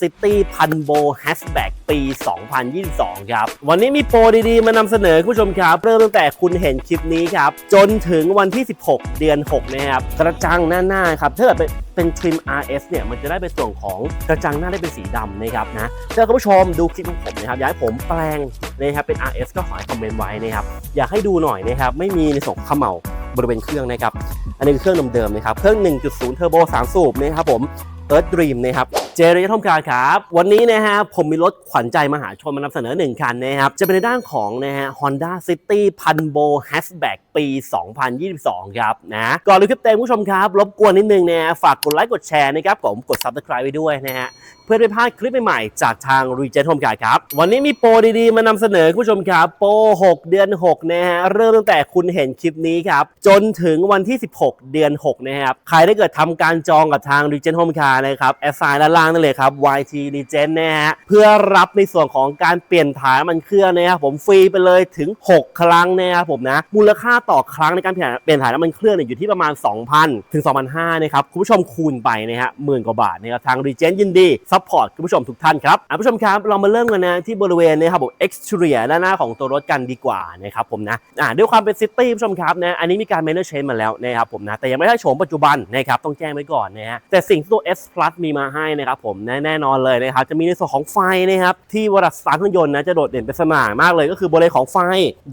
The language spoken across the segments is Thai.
City พันโบแฮชแบ็กปี 2022 ครับ วันนี้มีโปรดีๆ มานำเสนอคุณผู้ชมครับ เริ่มตั้งแต่คุณเห็นคลิปนี้ครับ จนถึงวันที่ 16 เดือน 6 นะครับ กระจังหน้าๆครับถ้าเกิดเป็นเป็นทริม RS เนี่ย มันจะได้เป็นส่วนของกระจังหน้าได้เป็นสีดำนะครับนะถ้าคุณผู้ชมดูคลิปของผมนะครับ อยากให้ผมแปลงนะครับเป็น RS ก็ขอให้คอมเมนต์ไว้นะครับ อยากให้ดูหน่อยนะครับ ไม่มีในส่วนของเขม่าบริเวณเครื่องนะครับ อันนี้คือเครื่องเดิมๆนะครับ เครื่อง 1.0 เทอร์โบ 3 สูบนะครับผมเอิร์ธดรีมนะครับ เจริญทอมการครับ วันนี้นะฮะผมมีรถขวัญใจมหาชนมานำเสนอ 1 คันนะครับ จะเป็นในด้านของนะฮะ Honda City พันโบแฮชแบ็กปี 2022 ครับนะก่อนเลยคลิปเต็มผู้ชมครับ รบกวนนิดนึงนะฮะฝากกดไลค์กดแชร์นะครับผมกด Subscribe ไว้ด้วยนะฮะเพื่อไม่พลาดคลิปใหม่ๆจากทาง r e g e n Home Guide ครับ วันนี้มีโปรดีๆ มานำเสนอคุณผู้ชมครับ โปร 6 เดือน 6 นะฮะ เริ่มตั้งแต่คุณเห็นคลิปนี้ครับ จนถึงวันที่ 16 เดือน 6 นะครับ ใครได้เกิดทำการจองกับทาง r e g e n Home Car นะครับแอสไซน์ด้านล่างนั่นเลยครับ YT Regen นะฮะเพื่อรับในส่วนของการเปลี่ยนถ่ายน้ำมันเครื่องนะครับผมฟรีไปเลยถึง 6 ครั้งนะครับผมนะมูลค่าต่อครั้งในการเปลี่ยนเปลี่ยนถ่ายน้ำมันเครื่องเนี่ยอยู่ที่ประมาณ 2,000 ถึง 2,500นะครับคุณผู้ชมคูณไปนะฮะหมื่นกว่าบาทนะครับทาง r e g e n ยินดีซัพพอร์ตคุณผู้ชมทุกท่านครับอะผู้ชมครับเรามาเริ่มกันนะที่บริเวณนะครับผม exterior ด้านหน้าของตัวรถกันดีกว่านะครับผมนะอะด้วยความเป็นซิตี้ผู้ชมครับนะอันนี้มีการ manage change มาแล้วนะครับผมนะแต่ยังไม่ได้โฉมปัจจุบันนะครับต้องแจ้งไว้ก่อนนะฮะแต่สิ่งที่ตัว S Plus มีมาให้นะครับผมแน่แน่นอนเลยนะครับจะมีในส่วนของไฟนะครับที่วลาสตาร์ทเครื่องยนต์นะจะโดดเด่นเป็นสง่ามากเลย ก็คือบริเวณของไฟ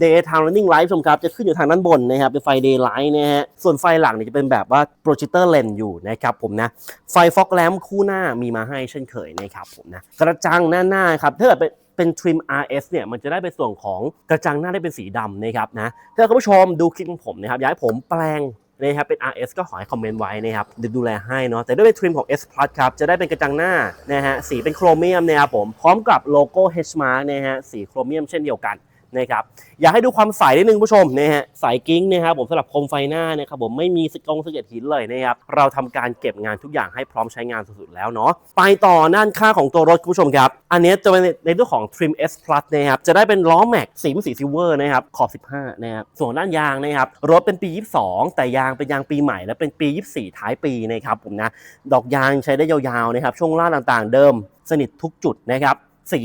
daytime running light ชมครับจะขึ้นอยู่ทางด้านบนนะครับเป็นไฟ daylight นะฮะส่วนไฟหลังเนี่ยจะเป็นแบบว่า projector lens อยู่นะครับผมนะไฟฟอกแลมคู่หน้ามีมาให้เช่นเคยนะครับผมนะกระจังหน้าหน้าครับถ้าเกิดเป็นเป็นทริม RS เนี่ยมันจะได้เป็นส่วนของกระจังหน้าได้เป็นสีดำนะครับนะถ้าคุณผู้ชมดูคลิปของผมนะครับอยากให้ผมแปลง นะครับเป็น RS ก็ขอให้คอมเมนต์ไว้นะครับเดี๋ยวดูแลให้เนาะแต่ด้วยเป็นทริมของ S Plus ครับจะได้เป็นกระจังหน้านะฮะสีเป็นโครเมียมนะครับผมพร้อมกับโลโก้ H mark นะฮะสีโครเมียมเช่นเดียวกัน นะครับอยากให้ดูความใสนิดนึงผู้ชมนะฮะใสกิ้งนะครับผมสำหรับโคมไฟหน้านะครับผมไม่มีสกงสเก็ดหินเลยนะครับเราทำการเก็บงานทุกอย่างให้พร้อมใช้งานสุดๆแล้วเนาะไปต่อด้านข้างของตัวรถคุณผู้ชมครับ อันนี้จะเป็นในเรื่องของ Trim S Plus นะครับจะได้เป็นล้อแม็กสีสีซิลเวอร์นะครับขอบ 15นะครับส่วนด้านยางนะครับรถเป็นปี 22 แต่ยางเป็นยางปีใหม่ และเป็นปี 24 ท้ายปีนะครับผมนะดอกยางใช้ได้ยาวๆนะครับช่วงล่างต่างๆ เดิม สนิททุกจุดนะครับสี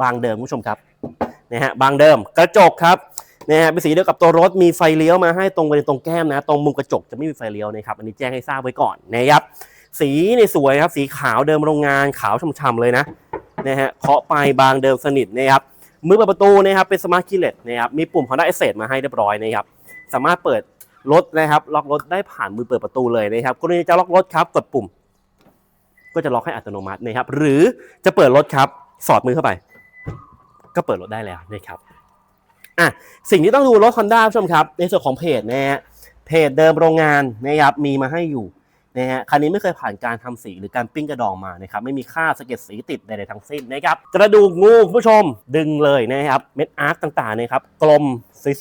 บางเดิมคุณผู้ชมครับ นะฮะบางเดิมกระจกครับนะฮะเป็นสีเดียวกับตัวรถมีไฟเลี้ยวมาให้ตรงบริเวณตรงแก้มนะ ตรงมุมกระจกจะไม่มีไฟเลี้ยวนะครับอันนี้แจ้งให้ทราบไว้ก่อนนะครับสีนี่สวยครับสีขาวเดิมโรงงานขาวช่ำๆเลยนะนะฮะเคาะไปบางเดิมสนิทนะครับมือเปิดประตูนะครับเป็นสมาร์ทคีย์เลสนะครับมีปุ่ม Honda Access มาให้เรียบร้อยนะครับสามารถเปิดรถนะครับล็อกรถได้ผ่านมือเปิดประตูเลยนะครับกรณีจะล็อกรถครับกดปุ่ม ก็จะล็อกให้อัตโนมัตินะครับหรือจะเปิดรถครับสอดมือเข้าไป ก็เปิดรถได้แล้วนะครับอะสิ่งที่ต้องดูรถ Honda ผู้ชมครับ ในส่วนของเพจนะฮะเพจเดิมโรงงานนะครับมีมาให้อยู่นะฮะคันนี้ไม่เคยผ่านการทำสีหรือการปิ้งกระดองมานะครับไม่มีค่าสะเก็ดสีติดใดๆทั้งสิ้นนะครับกระดูกงูผู้ชมดึงเลยนะครับเม็ดอาร์ตต่างๆนะครับกลม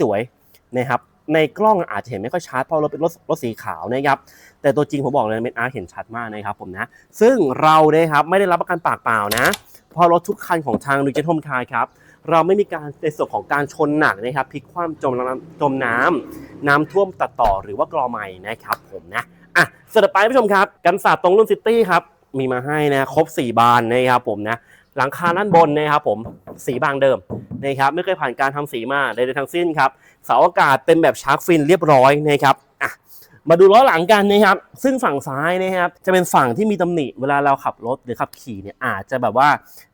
สวยๆนะครับในกล้องอาจจะเห็นไม่ค่อยชัดเพราะรถเป็นรถรถสีขาวนะครับแต่ตัวจริงผมบอกเลยเม็ดอาร์ตเห็นชัดมากนะครับผมนะซึ่งเราเนี่ยครับไม่ได้รับประกันปากเปล่านะเพราะรถทุกคันของทางดูเจนทมคาร์ครับ เราไม่มีการในส่วนของการชนหนักนะครับพลิกคว่ำจมน้ำจมน้ำน้ำท่วมตัดต่อหรือว่ากรอใหม่นะครับผมนะอะสรุปไปผู้ชมครับกันศาสตร์ตรงรุ่นซิตี้ครับมีมาให้นะครบ 4 บานนะครับผมนะหลังคาด้านบนนะครับผมสีบางเดิมนะครับไม่เคยผ่านการทำสีมาใดๆทั้งสิ้นครับเสาอากาศเป็นแบบชาร์กฟินเรียบร้อยนะครับอะมาดูล้อหลังกันนะครับซึ่งฝั่งซ้ายนะครับจะเป็นฝั่งที่มีตำหนิเวลาเราขับรถหรือขับขี่เนี่ยอาจจะแบบว่า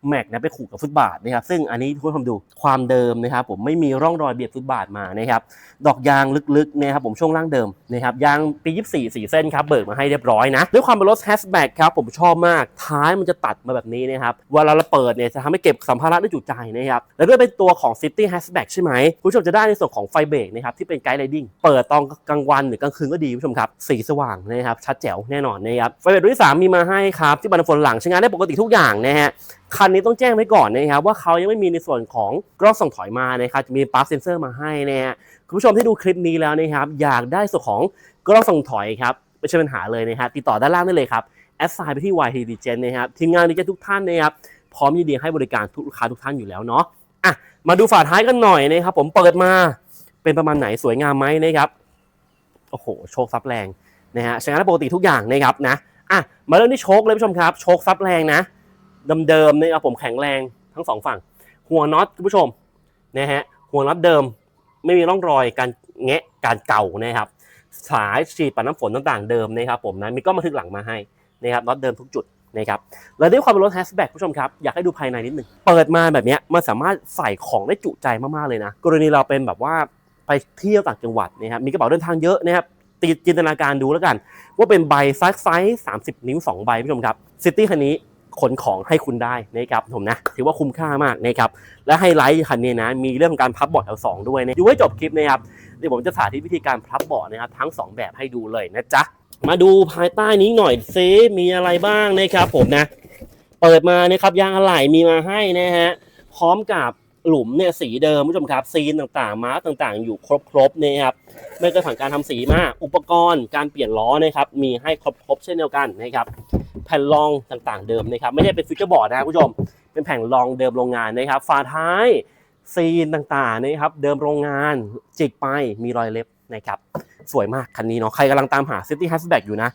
แม็กนะไปขูดกับฟุตบาทนะครับซึ่งอันนี้ทุกคนดูความเดิมนะครับผมไม่มีร่องรอยเบียดฟุตบาทมานะครับดอกยางลึกๆนะครับผมช่วงล่างเดิมนะครับยางปี 24 4 เส้นครับเบิกมาให้เรียบร้อยนะด้วยความเป็นรถแฮชแบ็กครับผมชอบมากท้ายมันจะตัดมาแบบนี้นะครับเวลาเราเปิดเนี่ยจะทำให้เก็บสัมภาระได้จุใจนะครับและด้วยเป็นตัวของ City Hatchback ใช่ไหมคุณผู้ชมจะได้ในส่วนของไฟเบรกนะครับที่เป็นไกด์ไลดิ้งเปิดตอนกลางวันหรือกลางคืนก็ดีคุณผู้ชมครับสีสว่างนะครับชัดแจ๋วแน่นอนนะครับไฟเบรกรุ่นที่สามมีมาให้ครับที่บันฝนหลังใช้งานได้ปกติทุกอย่างนะฮะ คันนี้ต้องแจ้งไว้ก่อนนะครับว่าเขายังไม่มีในส่วนของกล้องส่องถอยมานะครับจะมีปาร์คเซนเซอร์มาให้นะฮะคุณผู้ชมที่ดูคลิปนี้แล้วนะครับอยากได้ส่วนของกล้องส่องถอยครับไม่ใช่ปัญหาเลยนะครับติดต่อด้านล่างได้เลยครับแอดไซน์ไปที่ YT d g e n นะครับทีมงานดีเจทุกท่านนะครับพร้อมยินดีให้บริการทุกลูกค้าทุกท่านอยู่แล้วเนาะอะมาดูฝาท้ายกันหน่อยนะครับผมเปิดมาเป็นประมาณไหนสวยงามไหมนะครับโอ้โหโชคซับแรงนะฮะใช้งานปกติทุกอย่างนะครับนะอะมาเริ่มที่โชคเลยผู้ชมครับ โชคซับแรงนะ เดิมๆนะครับผมแข็งแรงทั้งสองฝั่ง หัวน็อตคุณผู้ชมนะฮะหัวน็อตเดิมไม่มีร่องรอยการแงะการเก่านะครับ สายฉีดปัดน้ำฝนต่างๆเดิมนะครับผมนะมีกล้องบันทึกหลังมาให้นะครับน็อตเดิมทุกจุดนะครับแล้วด้วยความเป็นรถแฮชแบ็กผู้ชมครับ อยากให้ดูภายในนิดหนึ่งเปิดมาแบบเนี้ยมันสามารถใส่ของได้จุใจมากๆเลยนะ กรณีเราเป็นแบบว่าไปเที่ยวต่างจังหวัดนะครับมีกระเป๋าเดินทางเยอะนะครับตีจินตนาการดูแล้วกัน ว่าเป็นใบไซส์ไซส์30นิ้ว2ใบผู้ชมครับซิตี้คันนี้ ขนของให้คุณได้นะครับผมนะถือว่าคุ้มค่ามากนะครับและไฮไลท์คันนี้นะมีเรื่องของการพับเบาะ L2 ด้วยนะดูให้จบคลิปนะครับเดี๋ยวผมจะสาธิตวิธีการพับเบาะนะครับทั้ง 2 แบบให้ดูเลยนะจ๊ะมาดูภายใต้นี้หน่อยซิมีอะไรบ้างนะครับผมนะ เปิดมานะครับยางอะไหล่มีมาให้นะฮะพร้อมกับหลุมเนี่ยสีเดิมผู้ชมครับซีนต่างๆมาร์กต่างๆ อยู่ครบๆนะครับไม่เคยผ่านการทำสีมาอุปกรณ์การเปลี่ยนล้อนะครับมีให้ครบๆเช่นเดียวกันนะครับ ผ่นรองต่างๆเดิมนะครับไม่ใช่เป็นฟิวเจอร์บอร์ดนะครับผู้ชมเป็นแผ่นรองเดิมโรงงานนะครับฝาท้ายซีนต่างๆนะครับเดิมโรงงานจิกไปมีรอยเล็บนะครับสวยมากคันนี้เนาะใครกำลังตามหา City Hatchback อยู่นะ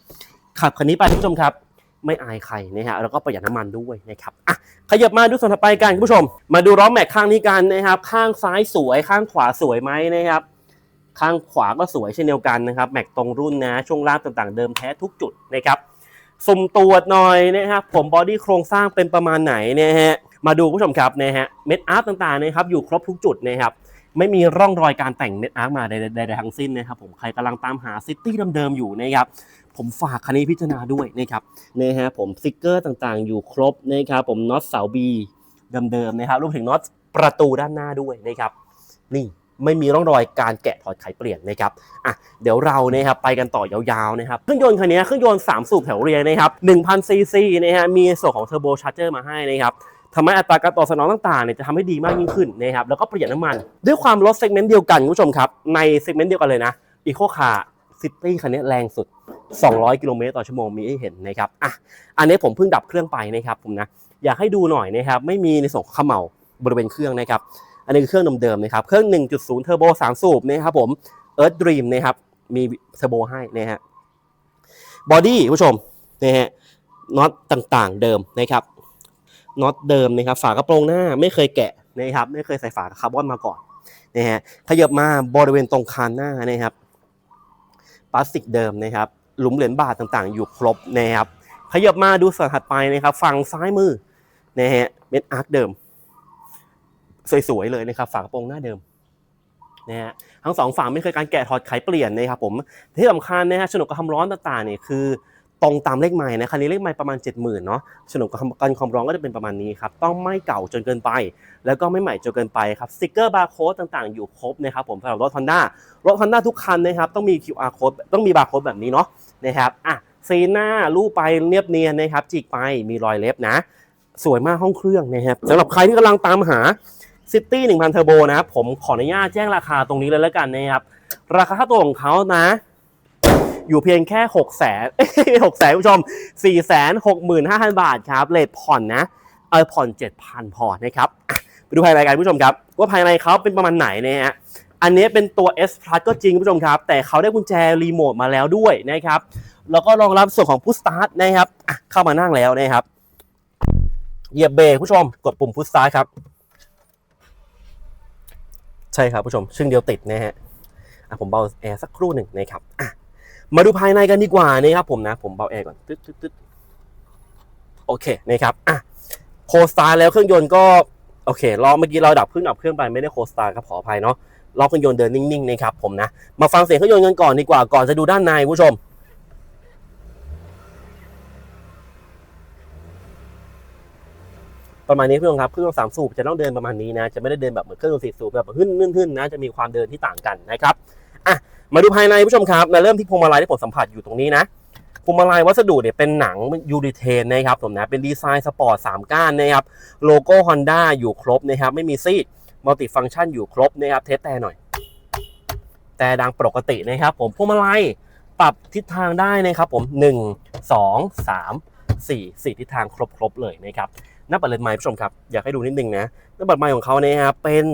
ขับคันนี้ไปคุณผู้ชมครับ ไม่อายใครนะฮะแล้วก็ประหยัดน้ำมันด้วยนะครับอะขยับมาดูส่วนถัดไปกันคุณผู้ชม มาดูล้อแม็กข้างนี้กันนะครับ ข้างซ้ายสวยข้างขวาสวยไหมนะครับ ข้างขวาก็สวยเช่นเดียวกันนะครับแม็กตรงรุ่นนะช่วงล่างต่างๆ เดิมแท้ทุกจุดนะครับ สุ่มตรวจหน่อยนะครับผมบอดี้โครงสร้างเป็นประมาณไหนนะฮะมาดูผู้ชมครับนะฮะเม็ดอาร์ตต่างๆนะครับอยู่ครบทุกจุดนะครับไม่มีร่องรอยการแต่งเม็ดอาร์ตมาใดๆทั้งสิ้นนะครับผมใครกำลังตามหาซิตี้เดิมๆอยู่นะครับผมฝากคันนี้พิจารณาด้วยนะครับนะฮะผมสติกเกอร์ต่างๆ อยู่ครบนะครับผมน็อตเสาบีเดิมๆนะครับรวมถึงน็อตประตูด้านหน้าด้วยนะครับนี่ ไม่มีร่องรอยการแกะถอดไขเปลี่ยนนะครับอะเดี๋ยวเรานะครับไปกันต่อยาวๆนะครับเครื่องยนต์คันนี้เครื่องยนต์ 3 สูบแถวเรียงนะครับ1,000ซีซีนะฮะมีส่วนของเทอร์โบชาร์เจอร์มาให้นะครับทำให้อัตราการตอบสนองต่างๆเนี่ยจะทำให้ดีมากยิ่งขึ้นนะครับแล้วก็ประหยัดน้ำมัน ด้วยความลดเซกเมนต์เดียวกันคุณผู้ชมครับในเซกเมนต์เดียวกันเลยนะอีโคคาร์ซิตี้คันนี้แรงสุด 200 กิโลเมตรต่อชั่วโมงมีให้เห็นนะครับอะอันนี้ผมเพิ่งดับเครื่องไปนะครับผมนะอยากให้ดูหน่อยนะครับไม่มีในส่วนของเขม่าบริเวณเครื่องนะครับ อันนี้คือเครื่องเดิมๆนะครับ เครื่อง 1.0 เทอร์โบ3สูบนะครับผม Earth Dream นะครับ มีเทอร์โบให้นะฮะ บอดี้ผู้ชมนะฮะ น็อตต่างๆ เดิมนะครับ น็อตเดิมนะครับ ฝากระโปรงหน้าไม่เคยแกะนะครับ ไม่เคยใส่ฝาคาร์บอนมาก่อนนะฮะขยับมาบริเวณตรงคานหน้านะครับ พลาสติกเดิมนะครับ หลุมเหรียญบาทต่างๆ อยู่ครบนะครับ ขยับมาดูส่วนถัดไปนะครับ ฝั่งซ้ายมือนะฮะเม็ดอาร์คเดิม สวยๆเลยนะครับฝากระโปรงหน้าเดิมนะฮะทั้งสองฝั่งไม่เคยการแกะถอดไขเปลี่ยนนะครับผมที่สำคัญนะฮะฉนวนกับความร้อนต่างๆเนี่ยคือตรงตามเลขไม้นะคันนี้เลขไม้ประมาณ 70,000เนาะฉนวนกันความร้อนก็จะเป็นประมาณนี้ครับต้องไม่เก่าจนเกินไป แล้วก็ไม่ใหม่จนเกินไปครับสติกเกอร์บาร์โค้ดต่างๆ อยู่ครบนะครับผมสำหรับรถ Honda รถ Honda ทุกคันนะครับต้องมี QR code ต้องมีบาร์โค้ดแบบนี้เนาะนะครับอะซีหน้าลูบไปเนียบเนียนนะครับจิกไปมีรอยเล็บนะ สวยมากห้องเครื่องนะครับสำหรับใครที่กำลังตามหา City 1000 Turbo นะครับผมขออนุญาตแจ้งราคาตรงนี้เลยแล้วกันนะครับ ราคาค่าตัวของเขานะ อยู่เพียงแค่6 0 0 0 0 6แสนผู้ชม4 6 5 0 0 0 บาทครับเลทผ่อนนะ เออผ่อน 7,000 พอนะครับ ไปดูภายในกันผู้ชมครับ ว่าภายในเขาเป็นประมาณไหนเนะฮะอันนี้เป็นตัว S Plus ก็จริงผู้ชมครับ แต่เขาได้กุญแจรีโมทมาแล้วด้วยนะครับ แล้วก็รองรับส่วนของ Push Start นะครับเข้ามานั่งแล้วนะครับ เหยียบเบรกผู้ชม กดปุ่ม Push Start ครับ ใช่ครับผู้ชมชึ่งเดียวติดนะฮะอะผมเบาแอร์สักครู่หนึ่งนะครับอะมาดูภายในกันดีกว่านะครับ ผมนะ ผมเบาแอร์ก่อนตึ๊ดตึ๊ดตึ๊ดโอเคนะครับอะโคสตาร์แล้วเครื่องยนต์ก็โอเครอเมื่อกี้เราดับเครื่องดับเครื่องไปไม่ได้โคสตาร์ครับขออภัยเนาะรอเครื่องยนต์เดินนิ่งๆนะครับผมนะมาฟังเสียงเครื่องยนต์กันก่อนดีกว่าก่อนจะดูด้านในผู้ชม ประมาณนี้เพื่อนครับเครื่องยนต์สามสูบจะต้องเดินประมาณนี้นะจะไม่ได้เดินแบบเหมือนเครื่องยนต์สี่สูบแบบหึ่นหึ่นหึ่นนะจะมีความเดินที่ต่างกันนะครับอะมาดูภายในผู้ชมครับมาเริ่มที่พวงมาลัยที่ผมสัมผัสอยู่ตรงนี้นะพวงมาลัยวัสดุเนี่ยเป็นหนังยูริเทนนะครับผมนะเป็นดีไซน์สปอร์ต3ก้านนะครับโลโก้ Honda อยู่ครบนะครับไม่มีซีดมัลติฟังก์ชันอยู่ครบนะครับเทสแต่หน่อย แต่ดังปกตินะครับ ผมพวงมาลัยปรับทิศทางได้นะครับผม 1 2 3 4 4ทิศทางครบๆเลยนะครับ หน้าปัดเลนไม้ผู้ชมครับ อยากให้ดูนิดนึงนะหน้าปัดไม้ของเขาเนี่ยครับเป็น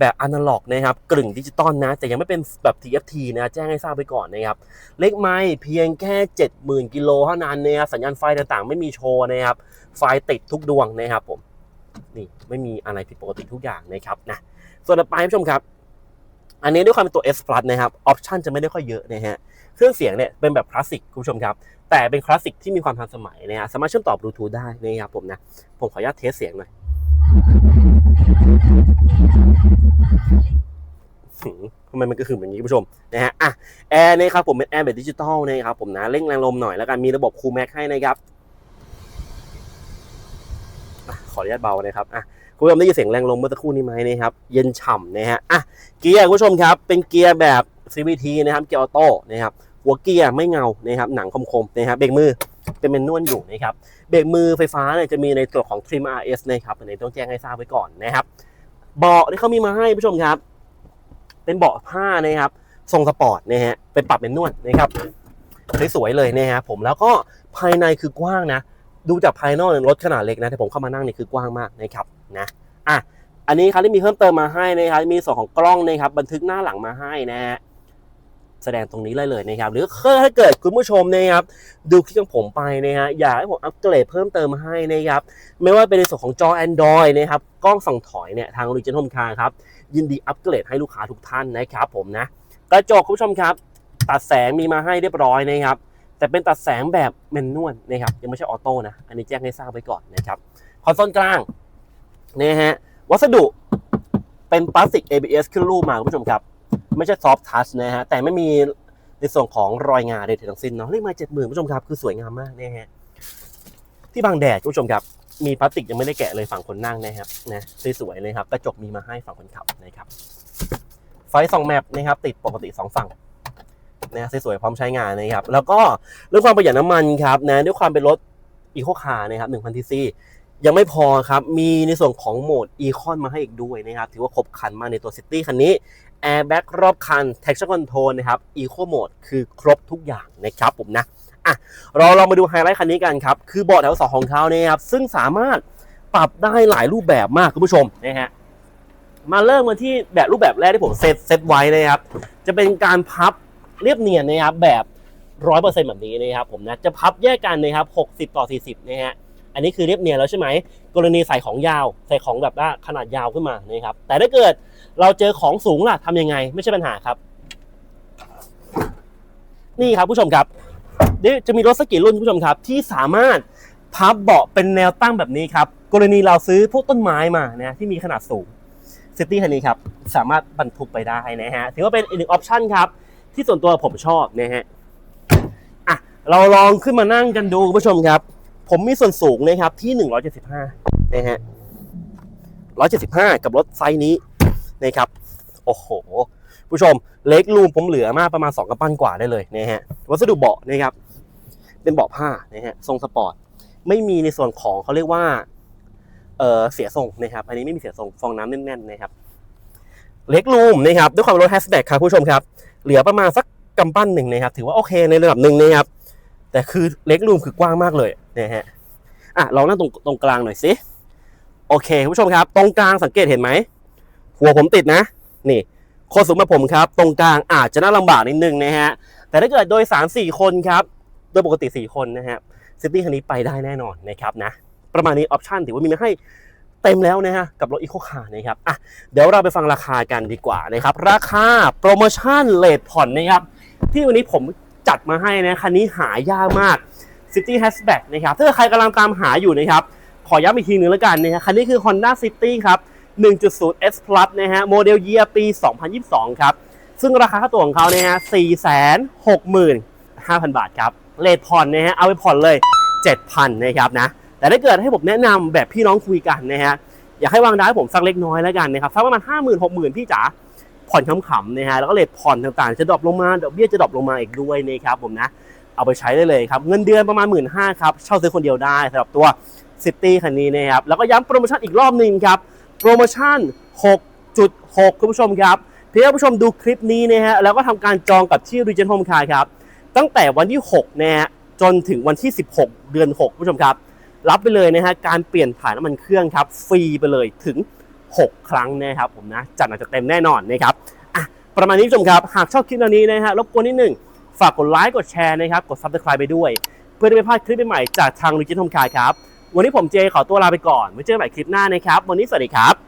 แบบอนาล็อกนะครับกลึ่งดิจิตอลนะ แต่ยังไม่เป็นแบบ TFT นะแจ้งให้ทราบไปก่อนนะครับ เล็กไม่เพียงแค่ 70,000 กิโลเท่านั้นนะครับสัญญาณไฟต่างๆ ไม่มีโชว์นะครับ ไฟติดทุกดวงนะครับผมนี่ไม่มีอะไรผิดปกติทุกอย่างนะครับนะส่วนต่อไปผู้ชมครับ อันนี้ด้วยความเป็นตัว S Plus นะครับออปชันจะไม่ได้ค่อยเยอะนะฮะเครื่องเสียงเนี่ยเป็นแบบคลาสสิกคุณผู้ชมครับ แต่เป็นคลาสสิกที่มีความทันสมัยนะฮะสามารถเชื่อมต่อบลูทูธได้นะครับผมนะผมขออนุญาตเทสเสียงหน่อยทำไมมันก็คือแบบนี้คุณผู้ชมนะฮะอะแอร์นะครับผมเป็นแอร์แบบดิจิตอลนะครับผมนะเร่งแรงลมหน่อยแล้วกันมีระบบคูลแม็กให้นะครับขออนุญาตเบานะครับอะคุณผู้ชมได้ยินเสียงแรงลมเมื่อสักครู่นี้ไหมนะครับ เย็นฉ่ำนะฮะอะเกียร์คุณผู้ชมครับ เป็นเกียร์แบบ CVT นะครับ เกียร์ออโต้นะครับ หัวเกียร์ไม่เงานะครับหนังคมๆนะครับเบรกมือเป็นเมนนวลอยู่นะครับเบรกมือไฟฟ้าเนี่ยจะมีในตัวของ Trim RS นะครับอันนี้ต้องแจ้งให้ทราบไว้ก่อนนะครับเบาะที่เขามีมาให้ผู้ชมครับ เป็นเบาะผ้านะครับทรงสปอร์ตนะฮะเป็นปรับเป็นนวดนะครับสวยๆเลยนะฮะผมแล้วก็ภายในคือกว้างนะ ดูจากภายนอกรถขนาดเล็กนะแต่ผมเข้ามานั่งเนี่ยคือกว้างมากนะครับนะอะอันนี้ครับที่มีเพิ่มเติมมาให้นะครับมีส่วนของกล้องนะครับบันทึกหน้าหลังมาให้นะฮะ แสดงตรงนี้เลยเลยนะครับ หรือถ้าเกิดคุณผู้ชมนะครับดูคลิปของผมไปนะฮะอยากให้ผมอัปเกรดเพิ่มเติมให้นะครับไม่ว่าเป็นในส่วนของจอ Android นะครับกล้องส่องถอยเนี่ยทาง r e g i o n Home Car ครับยินดีอัปเกรดให้ลูกค้าทุกท่านนะครับผมนะกระจกคุณผู้ชมครับ ตัดแสงมีมาให้เรียบร้อยนะครับแต่เป็นตัดแสงแบบแมนนวลนะครับยังไม่ใช่ออโต้นะอันนี้แจ้งให้ทราบไว้ก่อนนะครับคอนโซลกลางนะฮะวัสดุเป็นพลาสติก ABS ขึ้นรูปมาคุณผู้ชมครับ ไม่ใช่ซอฟทัชนะฮะ แต่ไม่มีในส่วนของรอยงาใดทั้งสิ้นเนาะเรียกมาเจ็ดหมื่นผู้ชมครับ คือสวยงามมากนะฮะ ที่บางแดดผู้ชมครับ มีพลาสติกยังไม่ได้แกะเลยฝั่งคนนั่งนะครับนะสวยๆเลยครับ กระจกมีมาให้ฝั่งคนขับนะครับ ไฟส่องแมปนะครับ ติดปกติสองฝั่งนะสวยๆพร้อมใช้งานนะครับ แล้วก็เรื่องความประหยัดน้ำมันครับนะด้วยความเป็นรถอีโคคาร์นะครับ1,000 cc ยังไม่พอครับ มีในส่วนของโหมด e c o n มาให้อีกด้วยนะครับ ถือว่าครบครันมากในตัวซิตี้คันนี้ Airbag รอบคัน Traction Control นะครับ Eco Mode คือครบทุกอย่างนะครับผมนะอะเราลองมาดูไฮไลท์คันนี้กันครับ คือเบาะแถวสองของเขาเนี่ยครับ ซึ่งสามารถปรับได้หลายรูปแบบมากคุณผู้ชมนะฮะมาเริ่มกันที่แบบรูปแบบแรกที่ผมเซตเซตไว้นะครับ จะเป็นการพับเรียบเนียนนะครับแบบร้อยเปอร์เซ็นต์แบบนี้นะครับผมนะจะพับแยกกันนะครับหกสิบต่อสี่สิบนะฮะ อันนี้คือเรียบเนียนแล้วใช่ไหมกรณีใส่ของยาวใส่ของแบบว่าขนาดยาวขึ้นมานะครับแต่ถ้าเกิดเราเจอของสูงล่ะทำยังไง ไม่ใช่ปัญหาครับ นี่ครับผู้ชมครับเดี๋ยวจะมีรถสกกี่รุ่นผู้ชมครับ ที่สามารถพับเบาะเป็นแนวตั้งแบบนี้ครับกรณีเราซื้อพวกต้นไม้มานะที่มีขนาดสูงซิตี้คันนี้ครับสามารถบรรทุกไปได้นะฮะถือว่าเป็นอีกหนึ่งออปชันครับที่ส่วนตัวผมชอบนะฮะอะเราลองขึ้นมานั่งกันดูคุณผู้ชมครับ ผมมีส่วนสูงนะครับที่ 175นะฮะ175 กับรถไซส์นี้นะครับ โอ้โห ผู้ชมเล็กรูมผมเหลือมากประมาณ 2กระปั้นกว่าได้เลยนะฮะ วัสดุเบาะนะครับ เป็นเบาะผ้านะฮะ ทรงสปอร์ต ไม่มีในส่วนของเขาเรียกว่า เออเสียทรงนะครับ อันนี้ไม่มีเสียทรงฟองน้ำแน่นๆนะครับ เล็กรูมนะครับ ด้วยความรถแฮชแบ็กครับผู้ชมครับ เหลือประมาณสักกำปั้นหนึ่งนะครับ ถือว่าโอเคในระดับหนึ่งนะครับ แต่คือเล็กรูมคือกว้างมากเลย นะฮะอะลองนั่งตรงตรงกลางหน่อยสิโอเคคุณผู้ชมครับ ตรงกลางสังเกตเห็นไหมหัวผมติดนะ นี่คนสูงมาผมครับ ตรงกลางอาจจะน่าลำบากนิดนึงนะฮะแต่ถ้าเกิดโดยสารสี่คนครับ โดยปกติ 4 คนนะฮะซิตี้คันนี้ไปได้แน่นอนนะครับนะประมาณนี้ออปชันถือว่ามีมาให้เต็มแล้วนะฮะกับรถอีโคคาร์นะครับอะเดี๋ยวเราไปฟังราคากันดีกว่านะครับ ราคาโปรโมชั่นเลทผ่อนนะครับที่วันนี้ผมจัดมาให้นะคันนี้หายากมาก City Hatchback นะครับถ้าใครกำลังตามหาอยู่นะครับขอย้ำอีกทีหนึ่งแล้วกันนะฮะคันนี้คือ Honda City ครับ 1.0 S Plus นะฮะโมเดลเยียปี 2022 ครับ ซึ่งราคาค่าตัวของเขาเนี่ยฮะ465,000 บาทครับเลทผ่อนนะฮะเอาไปผ่อนเลย 7,000 นะครับนะแต่ถ้าเกิดให้ผมแนะนำแบบพี่น้องคุยกันนะฮะอยากให้วางดาวให้ผมสักเล็กน้อยแล้วกันนะครับสักประมาณ50,000 60,000พี่จ๋าผ่อนขำๆนะฮะแล้วก็เลทผ่อนต่างๆ จะดรอปลงมาดอกเบี้ยจะดรอปลงมาอีกด้วยนะครับผมนะ เอาไปใช้ได้เลยครับ เงินเดือนประมาณ 1 5ื่นครับ เช่าซื้อคนเดียวได้สำหรับตัวซิตี้คันนี้นะครับ แล้วก็ย้ำโปรโมชั่นอีกรอบหนึ่งครับ โปรโมชั่น 6.6 คุณผู้ชมครับเพื่อผู้ชมดูคลิปนี้นะฮะแล้วก็ทำการจองกับที่ Region Home Car ครับ ตั้งแต่วันที่6นะฮะจนถึงวันที่ 16 เดือน 6 คุณผู้ชมครับ รับไปเลยนะฮะการเปลี่ยนถ่ายน้ำมันเครื่องครับฟรีไปเลยถึง 6 ครั้งนะครับผมนะจัดหนักจัดเต็มแน่นอนนะครับอะประมาณนี้ผู้ชมครับหากชอบคลิปเหล่านี้นะฮะรบกวนนิดหนึ่ง ฝากกดไลค์กดแชร์นะครับกด subscribe ไปด้วย เพื่อได้ไม่พลาดคลิปใหม่ๆจากทางลูจิทอมคายครับ วันนี้ผมเจขอตัวลาไปก่อนไว้เจอกันใหม่คลิปหน้านะครับ วันนี้สวัสดีครับ